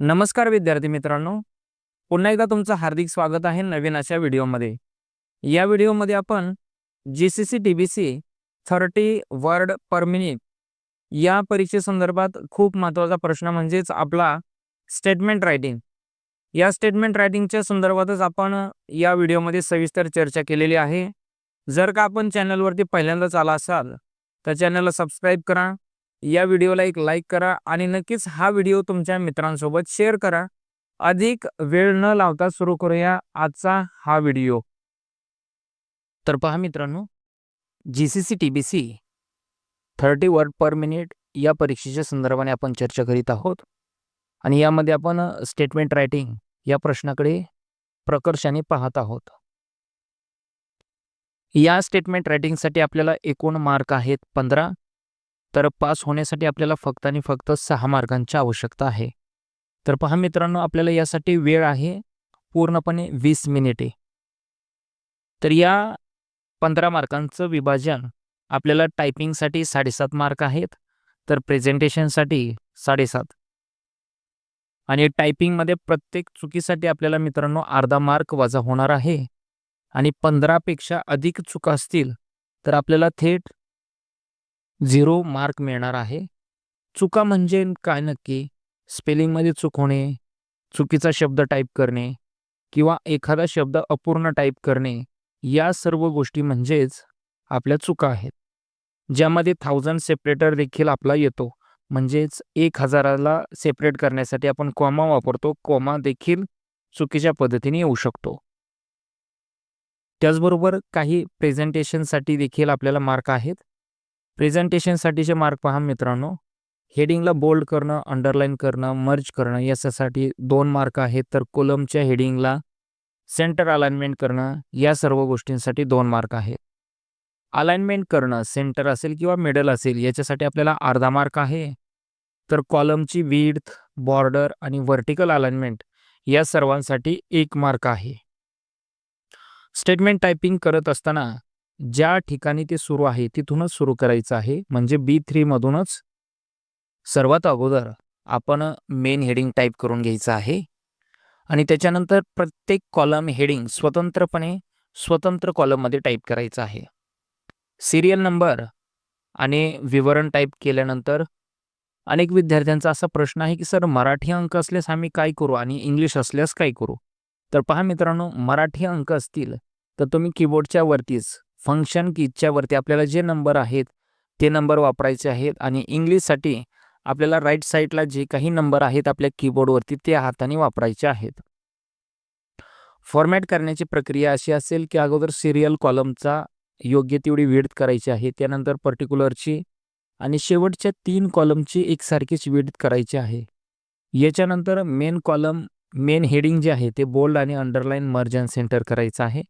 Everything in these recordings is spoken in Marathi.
नमस्कार विद्यार्थी मित्रांनो. पुन्हा एकदा तुमचं हार्दिक स्वागत आहे नवीन अशा व्हिडिओमध्ये. या व्हिडिओमध्ये आपण G C C T B C thirty word per minute या परीक्षेसंदर्भात खूप महत्त्वाचा प्रश्न म्हणजेच आपला स्टेटमेंट रायटिंग या स्टेटमेंट रायटिंगच्या संदर्भातच आपण या व्हिडिओमध्ये सविस्तर चर्चा केलेली आहे. जर का आपण चॅनलवरती पहिल्यांदाच आला असाल तर चॅनलला सबस्क्राईब करा. या व्हिडिओला एक लाईक करा आणि नक्कीच हा व्हिडिओ तुमच्या मित्रांसोबत शेअर करा. अधिक वेळ न लावता सुरू करूया आजचा हा व्हिडिओ. तर पहा मित्रांनो G C C T B C thirty word per minute या परीक्षेच्या संदर्भाने आपण चर्चा करीत आहोत. आणि यामध्ये आपण स्टेटमेंट रायटिंग या प्रश्नाकडे प्रकर्षाने पाहत आहोत. या स्टेटमेंट रायटिंगसाठी आपल्याला एकूण मार्क आहेत पंधरा तर पास होण्यासाठी आपल्याला फक्त आणि फक्त सहा मार्कांची आवश्यकता आहे. तर पहा मित्रांनो आपल्याला यासाठी वेळ आहे पूर्णपणे वीस मिनिटे. तर या पंधरा मार्कांचं विभाजन आपल्याला टायपिंगसाठी साडेसात मार्क आहेत तर प्रेझेंटेशनसाठी साडेसात. आणि टायपिंगमध्ये प्रत्येक चुकीसाठी आपल्याला मित्रांनो अर्धा मार्क वजा होणार आहे. आणि पंधरापेक्षा अधिक चुका असतील तर आपल्याला थेट झिरो मार्क मिळणार आहे. चुका म्हणजे काय नक्की? स्पेलिंगमध्ये चूक होणे चुकीचा शब्द टाईप करणे किंवा एखादा शब्द अपूर्ण टाईप करणे या सर्व गोष्टी म्हणजेच आपल्या चुका आहेत. ज्यामध्ये थाउजंड सेपरेटर देखील आपला येतो. म्हणजेच एक हजाराला सेपरेट करण्यासाठी आपण कॉमा वापरतो. कॉमा देखील चुकीच्या पद्धतीने येऊ शकतो. त्याचबरोबर काही प्रेझेंटेशनसाठी देखील आपल्याला मार्क आहेत. प्रेझेंटेशनसाठीचे मार्क पहा मित्रांनो हेडिंगला बोल्ड करणं अंडरलाईन करणं मर्ज करणं याच्यासाठी दोन मार्क आहेत. तर कोलमच्या हेडिंगला सेंटर अलाइनमेंट करणं या सर्व गोष्टींसाठी दोन मार्क आहेत. अलाइनमेंट करणं सेंटर असेल किंवा मिडल असेल याच्यासाठी आपल्याला अर्धा मार्क आहे. तर कॉलमची विड्थ बॉर्डर आणि व्हर्टिकल अलाइनमेंट या सर्वांसाठी एक मार्क आहे. स्टेटमेंट टायपिंग करत असताना ज्या ठिकाणी ते सुरू आहे तिथूनच सुरू करायचं आहे. म्हणजे बी थ्रीमधूनच सर्वात अगोदर आपण मेन हेडिंग टाईप करून घ्यायचं आहे. आणि त्याच्यानंतर प्रत्येक कॉलम हेडिंग स्वतंत्रपणे स्वतंत्र कॉलममध्ये टाईप करायचं आहे. सिरियल नंबर आणि विवरण टाईप केल्यानंतर अनेक विद्यार्थ्यांचा असा प्रश्न आहे की सर मराठी अंक असल्यास आम्ही काय करू आणि इंग्लिश असल्यास काय करू? तर पहा मित्रांनो मराठी अंक असतील तर तुम्ही कीबोर्डच्या वरतीच फंक्शन कीजच्या आपल्याला जे नंबर आहेत ते नंबर वापरायचे आहेत आणि इंग्लिशसाठी आपल्याला राईट साईडला जे काही नंबर आहेत आपल्या कीबोर्डवरती ते हाताने वापरायचे आहेत. फॉर्मॅट करण्याची प्रक्रिया अशी असेल की अगोदर सिरियल कॉलमचा योग्य तेवढी विड करायची आहे त्यानंतर पर्टिक्युलरची आणि शेवटच्या तीन कॉलमची एकसारखीच विड करायची आहे. याच्यानंतर मेन कॉलम मेन हेडिंग जे आहे ते बोल्ड आणि अंडरलाईन मर्जन सेंटर करायचं आहे.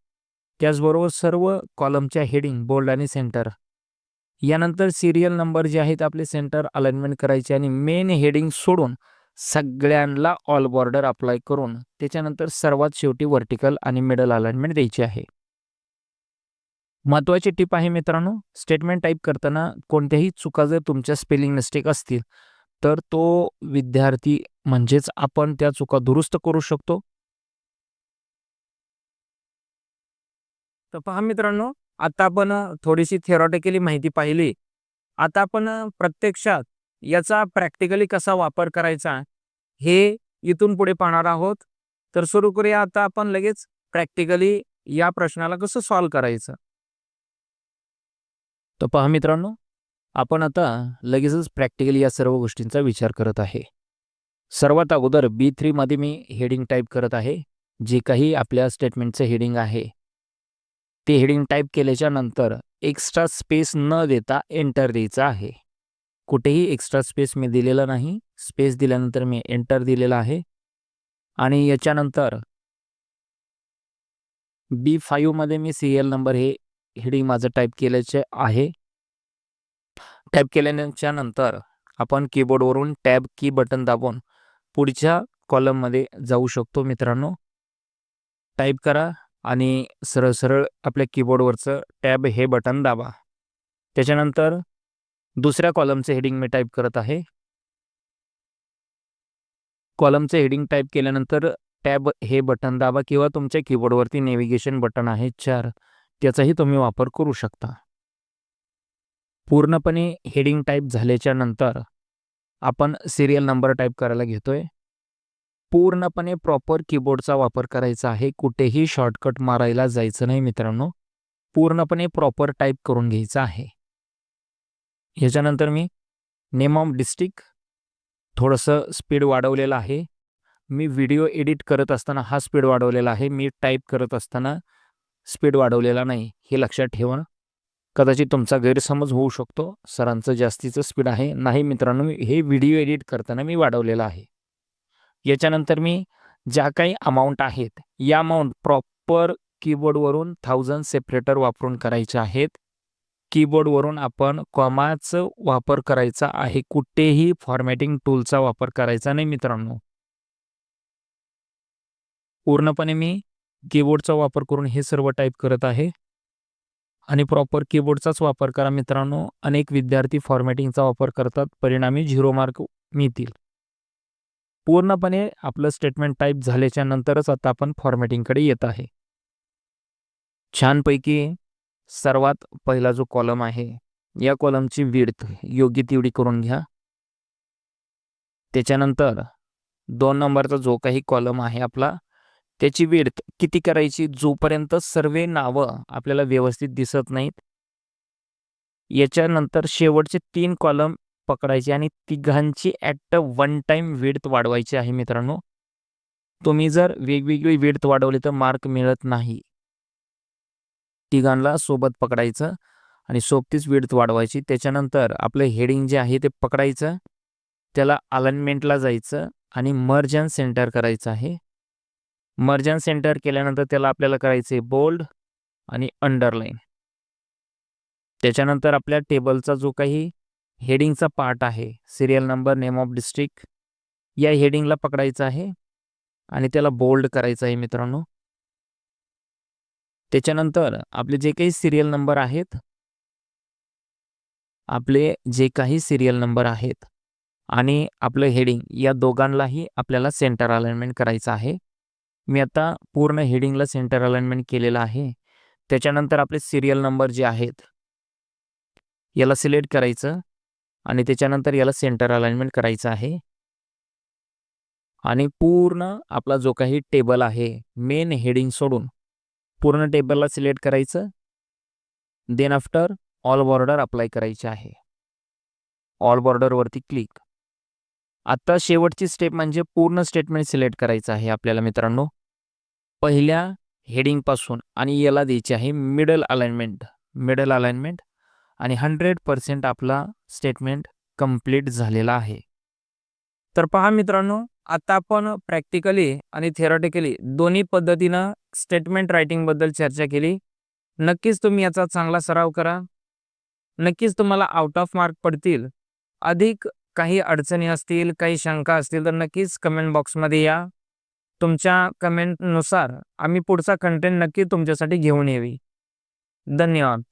त्याचबरोबर सर्व कॉलमच्या हेडिंग बोल्ड आणि सेंटर यानंतर सिरियल नंबर जे आहेत आपले सेंटर अलाइनमेंट करायचे आणि मेन हेडिंग सोडून सगळ्यांना ऑल बॉर्डर अप्लाय करून त्याच्यानंतर सर्वात शेवटी व्हर्टिकल आणि मिडल अलाइनमेंट द्यायची आहे. महत्त्वाची टिप आहे मित्रांनो स्टेटमेंट टाईप करताना कोणत्याही चुका जर तुमच्या स्पेलिंग मिस्टेक असतील तर तो विद्यार्थी म्हणजेच आपण त्या चुका दुरुस्त करू शकतो. तर पहा मित्रांनो आता आपण थोडीशी थिअरॉटिकली माहिती पाहिली. आता आपण प्रत्यक्षात याचा प्रॅक्टिकली कसा वापर करायचा हे इथून पुढे पाहणार आहोत. तर सुरू करूया आता आपण लगेच प्रॅक्टिकली या प्रश्नाला कसं सॉल्व करायचं. तर पहा मित्रांनो आपण आता लगेचच प्रॅक्टिकली या सर्व गोष्टींचा विचार करत आहे. सर्वात अगोदर बी थ्रीमध्ये मी हेडिंग टाईप करत आहे जे काही आपल्या स्टेटमेंटचं हेडिंग आहे. ते हेडिंग टाईप केल्याच्यानंतर एक्स्ट्रा स्पेस न देता एंटर द्यायचा आहे. कुठेही एक्स्ट्रा स्पेस मी दिलेला नाही. स्पेस दिल्यानंतर मी एंटर दिलेला आहे. आणि याच्यानंतर बी फाईव्हमध्ये मी सिरियल नंबर हे हेडिंग माझं टाईप केल्याचे आहे. टाईप केल्याच्यानंतर आपण कीबोर्डवरून टॅब की बटन दाबून पुढच्या कॉलममध्ये जाऊ शकतो मित्रांनो. टाईप करा. आणि सरळ सरळ आपल्या कीबोर्डवरचं टॅब हे बटन दाबा. त्याच्यानंतर दुसऱ्या कॉलमचे हेडिंग मी टाईप करत आहे. कॉलमचे हेडिंग टाईप केल्यानंतर टॅब हे बटन दाबा किंवा तुमच्या कीबोर्डवरती नेव्हिगेशन बटन आहे चार. त्याचाही तुम्ही वापर करू शकता. पूर्णपणे हेडिंग टाईप झाल्याच्यानंतर आपण सिरियल नंबर टाईप करायला घेतोय. पूर्णपणे प्रॉपर कीबोर्डचा वापर करायचा आहे. कुठेही शॉर्टकट मारायला जायचं नाही मित्रांनो. पूर्णपणे प्रॉपर टाईप करून घ्यायचं आहे. याच्यानंतर मी नेम ऑफ डिस्ट्रिक्ट थोडंसं स्पीड वाढवलेलं आहे. मी व्हिडिओ एडिट करत असताना हा स्पीड वाढवलेला आहे. मी टाईप करत असताना स्पीड वाढवलेला नाही. हे लक्षात ठेवा. कदाचित तुमचा गैरसमज होऊ शकतो. सरांचं जास्तीचं स्पीड आहे. नाही मित्रांनो हे व्हिडिओ एडिट करताना मी वाढवलेलं आहे. याच्यानंतर मी ज्या काही अमाऊंट आहेत या अमाऊंट प्रॉपर कीबोर्डवरून थाउजंड सेपरेटर वापरून करायचे आहेत. कीबोर्डवरून आपण कॉमाचा वापर करायचा आहे कुठेही फॉर्मॅटिंग टूलचा वापर करायचा नाही मित्रांनो. पूर्णपणे मी कीबोर्डचा वापर करून हे सर्व टाईप करत आहे. आणि प्रॉपर कीबोर्डचाच वापर करा मित्रांनो. अनेक विद्यार्थी फॉर्मॅटिंगचा वापर करतात परिणामी झिरो मार्क मिळतील. पूर्णपणे आपलं स्टेटमेंट टाईप झाल्याच्या नंतरच आता आपण फॉर्मॅटिंगकडे येत आहे. छानपैकी सर्वात पहिला जो कॉलम आहे या कॉलमची विड्थ योग्य तेवढी करून घ्या. त्याच्यानंतर दोन नंबरचा जो काही कॉलम आहे आपला त्याची विड्थ किती करायची जोपर्यंत सर्व नावं आपल्याला व्यवस्थित दिसत नाहीत. याच्यानंतर शेवटचे तीन कॉलम पकडायची आणि तिघांची ॲट वन टाइम विड्थ वाढवायची आहे मित्रांनो. तुम्ही जर वेगवेगळी विड्थ वाढवली तर मार्क मिळत नाही. तिघांना सोबत पकडायचं आणि सोबतीच विड्थ वाढवायची. त्याच्यानंतर आपलं हेडिंग जे आहे ते पकडायचं. त्याला अलाइनमेंटला जायचं आणि मर्जन सेंटर करायचं आहे. मर्जन सेंटर केल्यानंतर त्याला आपल्याला करायचं आहे बोल्ड आणि अंडरलाईन त्याच्यानंतर आपल्या टेबलचा जो काही हेडिंगचा पार्ट आहे. Serial number name of district. या हेडिंगला पकडायचं आहे आणि त्याला बोल्ड करायचं आहे मित्रांनो. त्याच्यानंतर आपले जे काही सिरियल नंबर आहेत आपले जे काही सिरियल नंबर आहेत आणि आपलं हेडिंग या दोघांनाही आपल्याला सेंटर अलाइनमेंट करायचं आहे. मी आता पूर्ण हेडिंगला सेंटर अलाइनमेंट केलेलं आहे. त्याच्यानंतर आपले सिरियल नंबर जे आहेत याला सिलेक्ट करायचं. आणि त्याच्यानंतर याला सेंटर अलाइनमेंट करायचं आहे. आणि पूर्ण आपला जो काही टेबल आहे मेन हेडिंग सोडून पूर्ण टेबलला सिलेक्ट करायचं. Then after all border apply करायची आहे. ऑल बॉर्डरवरती क्लिक आत्ता शेवटची स्टेप म्हणजे पूर्ण स्टेटमेंट सिलेक्ट करायचं आहे आपल्याला मित्रांनो. पहिल्या हेडिंगपासून आणि याला द्यायची आहे मिडल अलाइनमेंट मिडल अलाइनमेंट आणि हंड्रेड पर्सेंट आपला स्टेटमेंट कंप्लीट झालेला आहे. तर पहा मित्रांनो आता आपण प्रॅक्टिकली आणि थेरॉटिकली दोन्ही पद्धतीनं स्टेटमेंट रायटिंगबद्दल चर्चा केली. नक्कीच तुम्ही याचा चांगला सराव करा. नक्कीच तुम्हाला आउट ऑफ मार्क पडतील. अधिक काही अडचणी असतील काही शंका असतील तर नक्कीच कमेंट बॉक्समध्ये या. तुमच्या कमेंटनुसार आम्ही पुढचा कंटेंट नक्की तुमच्यासाठी घेऊन यावी. धन्यवाद.